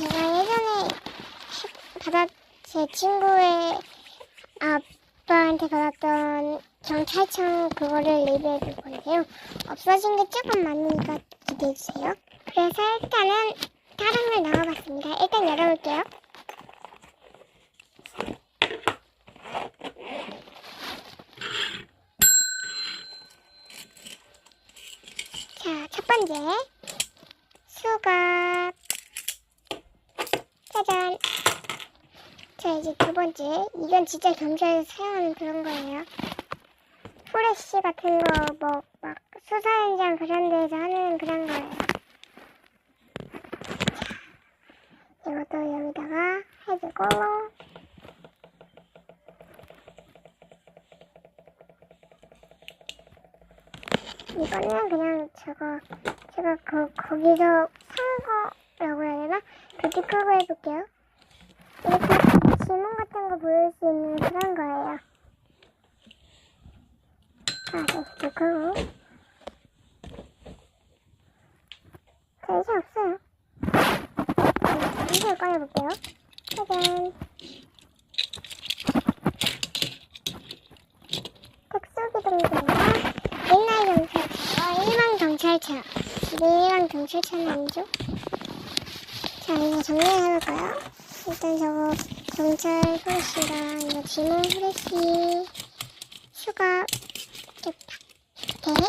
제가 예전에 받았 제 친구의 아빠한테 받았던 경찰청 그거를 리뷰해 줄 건데요. 없어진 게 조금 많으니까 기대해 주세요. 그래서 일단은 다른 걸 나와봤습니다. 일단 열어볼게요. 자, 첫 번째 수갑 짜잔. 자 이제 두 번째. 이건 진짜 경찰에서 사용하는 그런 거예요. 프레쉬 같은 거 뭐 막 수사 현장 그런 데에서 하는 그런 거예요. 자, 이것도 여기다가 해주고 이거는 그냥 저거 제가 그 거기서 산 거라고 해야 되나? 그렇게 끄고 해볼게요. 이렇게 지문 같은 거 보일 수 있는 그런 거예요. 아, 네, 이렇게 끄고. 자, 이제 없어요. 네, 이제 꺼내볼게요. 짜잔. 특수기동대가 옛날 경찰차, 일반 경찰차. 일반 경찰차는 아니죠? 자, 이제 정리해볼까요? 일단 저거 경찰 후레쉬랑 이거 지문 후레쉬 수갑 좋다. 네.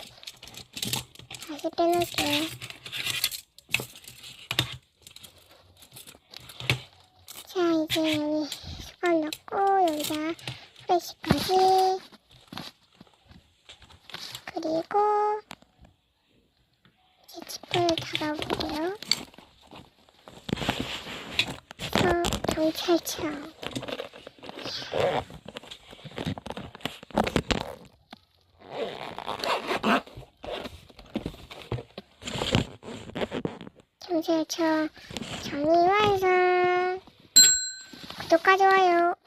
다시 빼놓을게요. 자, 이제 여기 수갑 넣고 여기다 후레쉬까지 그리고 이 제 지퍼를 닫아볼게요. 서 경찰청. 경찰청 정리 완성. 구독과 좋아요.